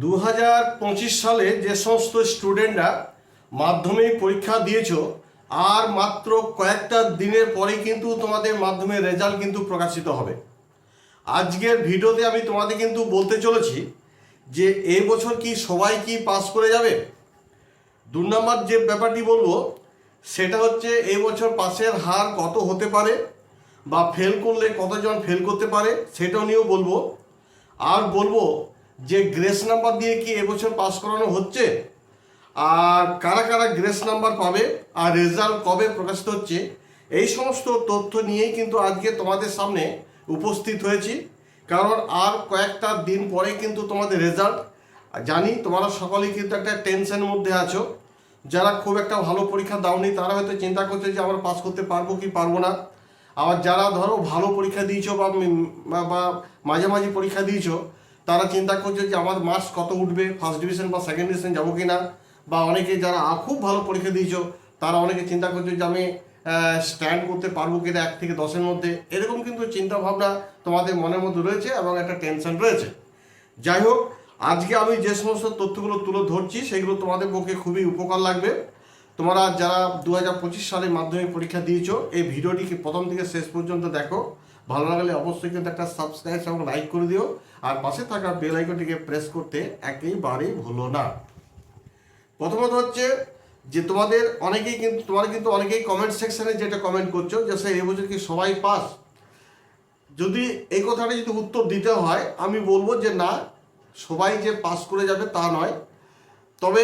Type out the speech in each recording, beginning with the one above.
দু হাজার পঁচিশ সালে যে সমস্ত স্টুডেন্টরা মাধ্যমিক পরীক্ষা দিয়েছ, আর মাত্র কয়েকটা দিনের পরেই কিন্তু তোমাদের মাধ্যমে রেজাল্ট কিন্তু প্রকাশিত হবে। আজকের ভিডিওতে আমি তোমাদের কিন্তু বলতে চলেছি যে এই বছর কি সবাই কি পাস করে যাবে? দু নম্বর যে ব্যাপারটি বলব, সেটা হচ্ছে এই বছর পাসের হার কত হতে পারে বা ফেল করলে কতজন ফেল করতে পারে, সেটাও নিয়েও বলব। আর বলব যে গ্রেস নাম্বার দিয়ে কি এবছর পাস করানো হচ্ছে? আর কারা কারা গ্রেস নাম্বার পাবে? আর রেজাল্ট কবে প্রকাশিত হচ্ছে? এই সমস্ত তথ্য নিয়েই কিন্তু আজকে তোমাদের সামনে উপস্থিত হয়েছি। কারণ আর কয়েকটা দিন পরে কিন্তু তোমাদের রেজাল্ট জানি তোমরা সকলেই কিন্তু একটা টেনশনের মধ্যে আছো। যারা খুব একটা ভালো পরীক্ষা দাওনি, তারা হয়তো চিন্তা করছে যে আমরা পাস করতে পারব কি পারব না। আবার যারা ধরো ভালো পরীক্ষা দিয়েছ বা মাঝামাঝি পরীক্ষা দিয়েছ তারা চিন্তা করছে যে আমার মার্কস কত উঠবে? ফার্স্ট ডিভিশন বা সেকেন্ড ডিভিশন যাব কি না বা অনেকে যারা খুব ভালো পরীক্ষা দিয়েছ, তারা অনেকে চিন্তা করছে যে আমি স্ট্যান্ড করতে পারব কিনা এক থেকে দশের মধ্যে। এরকম কিন্তু চিন্তাভাবনা তোমাদের মনের মধ্যে রয়েছে এবং একটা টেনশন রয়েছে। যাই হোক, আজকে আমি যে সমস্ত তথ্যগুলো তুলে ধরছি, সেগুলো তোমাদের পক্ষে খুবই উপকার লাগবে। তোমরা যারা দু হাজার পঁচিশ সালে মাধ্যমিক পরীক্ষা দিয়েছ, এই ভিডিওটিকে প্রথম থেকে শেষ পর্যন্ত দেখো। ভালো লাগলে অবশ্যই কিন্তু একটা সাবস্ক্রাইব এবং লাইক করে দিও। আর পাশে থাকা বেল আইকনটিকে প্রেস করতে একেবারেই ভুলো না। প্রথমত হচ্ছে যে তোমাদের অনেকেই কিন্তু, তোমরা কিন্তু অনেকেই কমেন্ট সেকশানে যেটা কমেন্ট করছ যে, স্যার এবছর কি সবাই পাস যদি এই কথাটা যদি উত্তর দিতে হয়, আমি বলব যে না, সবাই যে পাস করে যাবে তা নয়। তবে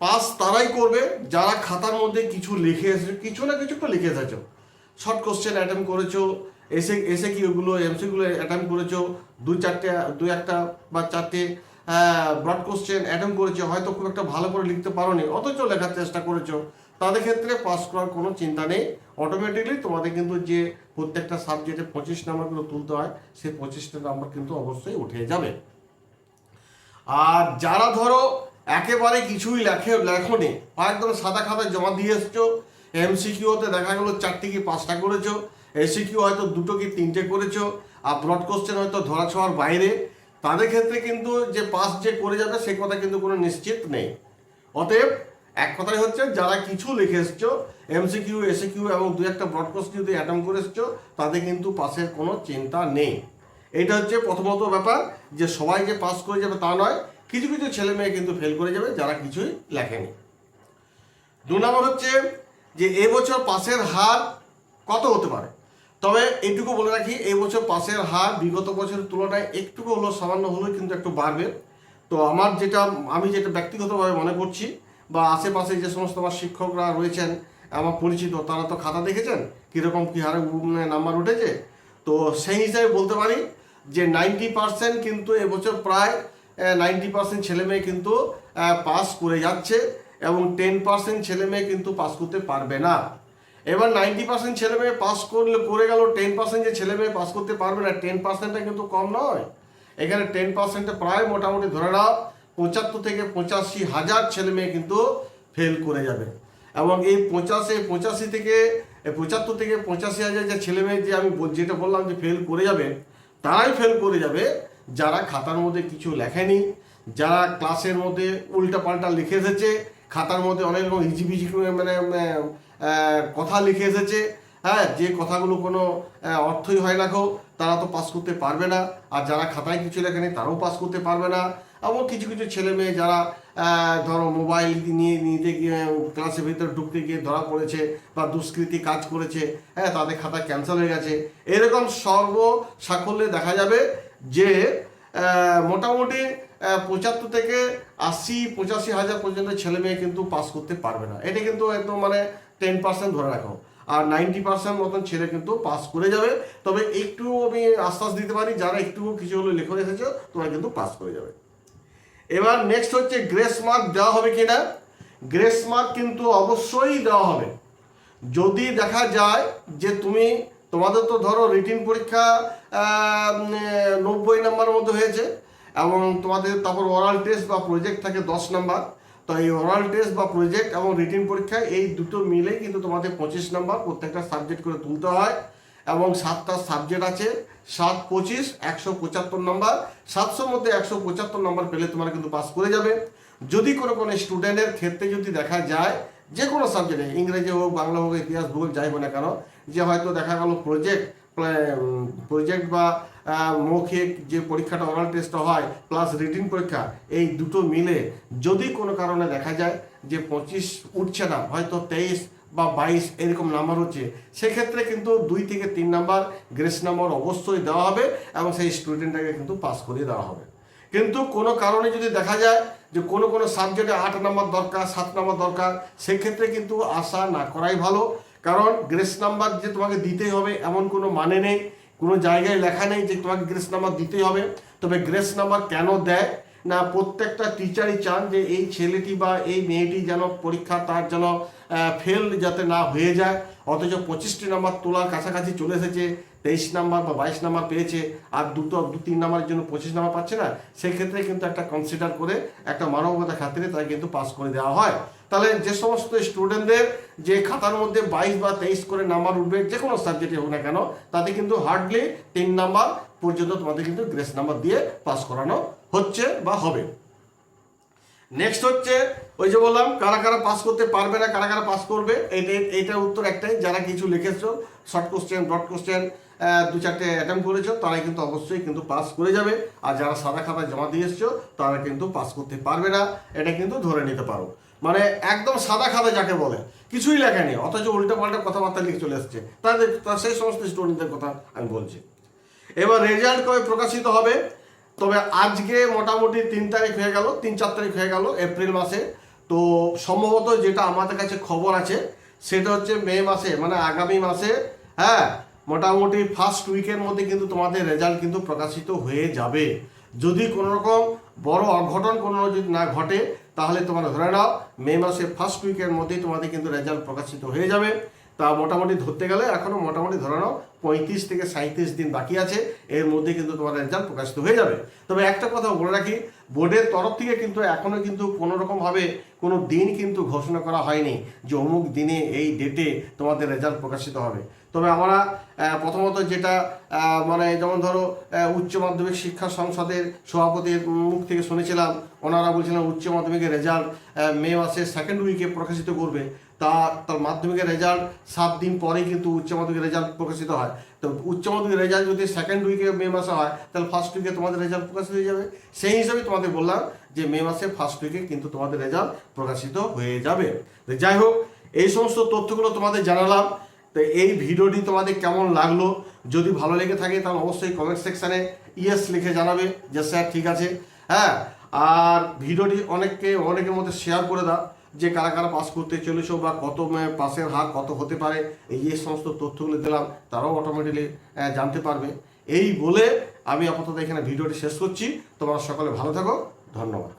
পাস তারাই করবে যারা খাতার মধ্যে কিছু লিখে এসেছ, কিছু না কিছু তো লিখে এসেছ। শর্ট কোশ্চেন অ্যাটেম্প করেছ এসে এসে কি ওগুলো এমসিগুলো অ্যাটেম্প করেছ? দু চারটে দু একটা বা চারটে ব্রড কোশ্চেন অ্যাটেম্প করেছ, হয়তো খুব একটা ভালো করে লিখতে পারো পারোনি, অথচ লেখার চেষ্টা করেছ। তাদের ক্ষেত্রে পাস করার কোনো চিন্তা নেই। অটোমেটিকলি তোমাদের কিন্তু যে প্রত্যেকটা সাবজেক্টে পঁচিশ নাম্বারগুলো তুলতে হয়, সেই পঁচিশটা নাম্বার কিন্তু অবশ্যই উঠে যাবে। আর যারা ধরো একেবারে কিছুই লেখে, লেখনি একদম সাদা খাতা জমা দিয়ে এসছো এমসিকিউতে দেখা গেলো চারটে কি পাঁচটা করেছ এসিকিউ হয়তো দুটো কি তিনটে করেছ? আর ব্রড কোশ্চেন হয়তো ধরা ছোঁয়ার বাইরে। তাদের ক্ষেত্রে কিন্তু যে পাস যে করে যাবে, সে কথা কিন্তু কোনো নিশ্চিত নেই। অতএব, এক কথাই হচ্ছে, যারা কিছু লিখে এসছো এমসিকিউ এসিকিউ এবং দু একটা ব্রড কোশ্চেন যদি অ্যাটেম্প করে এসছো, তাদের কিন্তু পাসের কোনো চিন্তা নেই। এটা হচ্ছে প্রথমত ব্যাপার, যে সবাই যে পাস করে যাবে তা নয়, কিছু কিছু ছেলে মেয়ে কিন্তু ফেল করে যাবে, যারা কিছুই লেখেনি। দু নম্বর হচ্ছে, যে এবছর পাসের হার কত হতে পারে? তবে এইটুকু বলে রাখি, এই বছর পাসের হার বিগত বছরের তুলনায় একটুকু হলো সামান্য হলেও কিন্তু একটু বাড়বে। তো আমার যেটা, আমি যেটা ব্যক্তিগতভাবে মনে করছি বা আশেপাশে যে সমস্ত আমার শিক্ষকরা রয়েছেন, আমার পরিচিত, তারা তো খাতা দেখেছেন কীরকম কী হারে নাম্বার উঠেছে? তো সেই হিসাবে বলতে পারি যে নাইনটি পার্সেন্ট কিন্তু এবছর প্রায় নাইনটি পার্সেন্ট ছেলে মেয়ে কিন্তু পাস করে যাচ্ছে এবং টেন পার্সেন্ট ছেলে মেয়ে কিন্তু পাস করতে পারবে না। এবার নাইনটি পার্সেন্ট ছেলে মেয়ে পাস করলে করে গেল টেন পার্সেন্ট যে ছেলে মেয়ে পাস করতে পারবে না টেন পার্সেন্টটা কিন্তু কম নয়। এখানে টেন পার্সেন্টে প্রায় মোটামুটি ধরে নাও পঁচাত্তর থেকে পঁচাশি হাজার ছেলে মেয়ে কিন্তু ফেল করে যাবে। এবং এই পঁচাশি পঁচাশি থেকে পঁচাত্তর থেকে পঁচাশি হাজার যে ছেলে মেয়ে যে আমি যেটা বললাম যে ফেল করে যাবে তারাই ফেল করে যাবে যারা খাতার মধ্যে কিছু লেখেনি যারা ক্লাসের মধ্যে উল্টা পাল্টা লিখে এসেছে খাতার মধ্যে অনেক রকম হিজিবিজি মানে আহ, কথা লিখে এসেছে। হ্যাঁ যে কথাগুলো কোনো অর্থই হয় না কেউ তারা তো পাস করতে পারবে না। আর যারা খাতায় কিছু লেখে নেই, তারাও পাস করতে পারবে না। এবং কিছু কিছু ছেলে মেয়ে যারা ধরো মোবাইল নিয়ে, নিতে গিয়ে ক্লাসের ভিতরে ঢুকতে গিয়ে ধরা পড়েছে বা দুষ্কৃতি কাজ করেছে হ্যাঁ তাদের খাতা ক্যান্সেল হয়ে গেছে। এরকম সর্ব সাফল্যে দেখা যাবে যে মোটামুটি পঁচাত্তর থেকে আশি, পঁচাশি হাজার পর্যন্ত ছেলে মেয়ে কিন্তু পাস করতে পারবে না। এটা কিন্তু একদম মানে টেন পার্সেন্ট ধরে রাখো। আর নাইনটি পার্সেন্ট মতন ছেলে কিন্তু পাস করে যাবে। তবে একটু আমি আশ্বাস দিতে পারি, যারা একটু কিছু হলো লেখা এসেছ, তোমরা কিন্তু পাস করে যাবে। এবার নেক্সট হচ্ছে গ্রেস মার্ক দেওয়া হবে কিনা? গ্রেস মার্ক কিন্তু অবশ্যই দেওয়া হবে। যদি দেখা যায় যে তুমি, তোমাদের তো ধরো রিটিন পরীক্ষা নব্বই নাম্বারের মধ্যে হয়েছে, এবং তোমাদের তারপর ওরাল টেস্ট বা প্রজেক্ট থাকে দশ নাম্বার তো এই ওরাল টেস্ট বা প্রজেক্ট এবং রিটিন পরীক্ষা এই দুটো মিলেই কিন্তু তোমাদের পঁচিশ নাম্বার প্রত্যেকটা সাবজেক্ট করে তুলতে হয় এবং সাতটা সাবজেক্ট আছে, সাত পঁচিশ, একশো পঁচাত্তর নম্বর সাতশোর মধ্যে একশো পঁচাত্তর নম্বর পেলে তোমরা কিন্তু পাস করে যাবে। যদি কোনো কোনো স্টুডেন্টের ক্ষেত্রে যদি দেখা যায়, যে কোনো সাবজেক্টে ইংরেজি হোক, বাংলা হোক, ইতিহাস ভূগোল যাই হোক না কেন, যে হয়তো দেখা গেল প্রজেক্ট প্রজেক্ট বা মৌখিক যে পরীক্ষাটা ওরাল টেস্টটা হয় প্লাস রিটিন পরীক্ষা, এই দুটো মিলে যদি কোনো কারণে দেখা যায় যে পঁচিশ উঠছে না, হয়তো তেইশ বা বাইশ এরকম নাম্বার হচ্ছে, সেক্ষেত্রে কিন্তু দুই থেকে তিন নাম্বার গ্রেস নাম্বার অবশ্যই দেওয়া হবে এবং সেই স্টুডেন্টটাকে কিন্তু পাস করিয়ে দেওয়া হবে। কিন্তু কোনো কারণে যদি দেখা যায় যে কোনো কোনো সাবজেক্টে আট নাম্বার দরকার, সাত নাম্বার দরকার, সেক্ষেত্রে কিন্তু আশা না করাই ভালো। কারণ গ্রেস নাম্বার যে তোমাকে দিতেই হবে, এমন কোনো মানে নেই, কোনো জায়গায় লেখা নেই যে তোমাকে গ্রেস নাম্বার দিতেই হবে। তবে গ্রেস নাম্বার কেন দেয়? না, প্রত্যেকটা টিচারই চান যে এই ছেলেটি বা এই মেয়েটি যেন পরীক্ষা তার যেন ফেল যাতে না হয়ে যায়। অথচ পঁচিশটি নাম্বার তোলার কাছাকাছি চলে এসেছে, তেইশ নাম্বার বা বাইশ নাম্বার পেয়েছে, আর দুটো, দু তিন নাম্বারের জন্য পঁচিশ নাম্বার পাচ্ছে না, সেক্ষেত্রে কিন্তু একটা কনসিডার করে একটা মানবতা খাতিরে তাকে কিন্তু পাস করে দেওয়া হয়। তাহলে যে সমস্ত স্টুডেন্টদের যে খাতার মধ্যে বাইশ বা তেইশ করে নাম্বার উঠবে, যে কোনো সাবজেক্টে হোক না কেন, তাতে কিন্তু হার্ডলি তিন নাম্বার পর্যন্ত তোমাদের কিন্তু গ্রেস নাম্বার দিয়ে পাস করানো হচ্ছে বা হবে। নেক্সট হচ্ছে, ওই যে বললাম, কারা কারা পাস করতে পারবে না, কারা কারা পাস করবে এইটা এইটার উত্তর একটাই, যারা কিছু লিখেছো শর্ট কোশ্চেন ব্রড কোশ্চেন দু চারটে অ্যাটেম্প করেছ তারা কিন্তু অবশ্যই কিন্তু পাস করে যাবে। আর যারা সাদা খাতা জমা দিয়ে এসছো, তারা কিন্তু পাস করতে পারবে না, এটা কিন্তু ধরে নিতে পারো। মানে একদম সাদা খাতা যাকে বলে, কিছুই লেখা নেই অথচ উল্টো পাল্টা কথাবার্তা লিখে চলে এসছে। তাদের সেই সমস্ত স্টুডেন্টদের কথা আমি বলছি। এবার রেজাল্ট কবে প্রকাশিত হবে? তবে আজকে মোটামুটি তিন তারিখ হয়ে গেল, তিন চার তারিখ হয়ে গেল এপ্রিল মাসে। তো সম্ভবত যেটা আমাদের কাছে খবর আছে, সেটা হচ্ছে মে মাসে মানে আগামী মাসে হ্যাঁ মোটামুটি ফার্স্ট উইকের মধ্যে কিন্তু তোমাদের রেজাল্ট কিন্তু প্রকাশিত হয়ে যাবে। যদি কোনো রকম বড় অঘটন কোনো যদি না ঘটে, তাহলে তোমার ধরে নাও, মে মাসে ফার্স্ট উইকের মধ্যেই তোমাদের কিন্তু রেজাল্ট প্রকাশিত হয়ে যাবে। তা মোটামুটি ধরতে গেলে এখনও মোটামুটি ধরে নাও পঁয়ত্রিশ থেকে সাঁত্রিশ দিন বাকি আছে। এর মধ্যে কিন্তু তোমার রেজাল্ট প্রকাশিত হয়ে যাবে। তবে একটা কথা বলে রাখি, বোর্ডের তরফ থেকে কিন্তু এখনও কিন্তু কোনো রকমভাবে কোনো দিন কিন্তু ঘোষণা করা হয়নি যে অমুক দিনে এই ডেটে তোমাদের রেজাল্ট প্রকাশিত হবে। তবে আমরা প্রথমত যেটা মানে যেমন ধরো উচ্চ মাধ্যমিক শিক্ষা সংসদের সভাপতির মুখ থেকে শুনেছিলাম, ওনারা বলছিলেন উচ্চ মাধ্যমিকের রেজাল্ট মে মাসের সেকেন্ড উইকে প্রকাশিত করবে। তা, তার মাধ্যমিকের রেজাল্ট সাত দিন পরে কিন্তু উচ্চ মাধ্যমিক রেজাল্ট প্রকাশিত হয়। তো উচ্চ মাধ্যমিক রেজাল্ট যদি সেকেন্ড উইকে মে মাসে হয়, তাহলে ফার্স্ট উইকে তোমাদের রেজাল্ট প্রকাশিত হয়ে যাবে। সেই হিসাবে তোমাদের বললাম যে মে মাসে ফার্স্ট উইকে কিন্তু তোমাদের রেজাল্ট প্রকাশিত হয়ে যাবে। যাই হোক, এই সমস্ত তথ্যগুলো তোমাদের জানালাম। তো এই ভিডিওটি তোমাদের কেমন লাগল? যদি ভালো লেগে থাকে তাহলে অবশ্যই কমেন্ট সেকশানে ইয়েস লিখে জানাবে যে, স্যার, ঠিক আছে। হ্যাঁ আর ভিডিওটি অনেককে, অনেকের মধ্যে শেয়ার করে দাও যে, কারা কারা পাস করতে চলেছ বা কত পাসের হার কত হতে পারে। এই যে সমস্ত তথ্যগুলো দিলাম, তারাও অটোমেটিকলি জানতে পারবে। এই বলে আমি আপাতত এখানে ভিডিওটি শেষ করছি। তোমরা সকলে ভালো থাকো। ধন্যবাদ।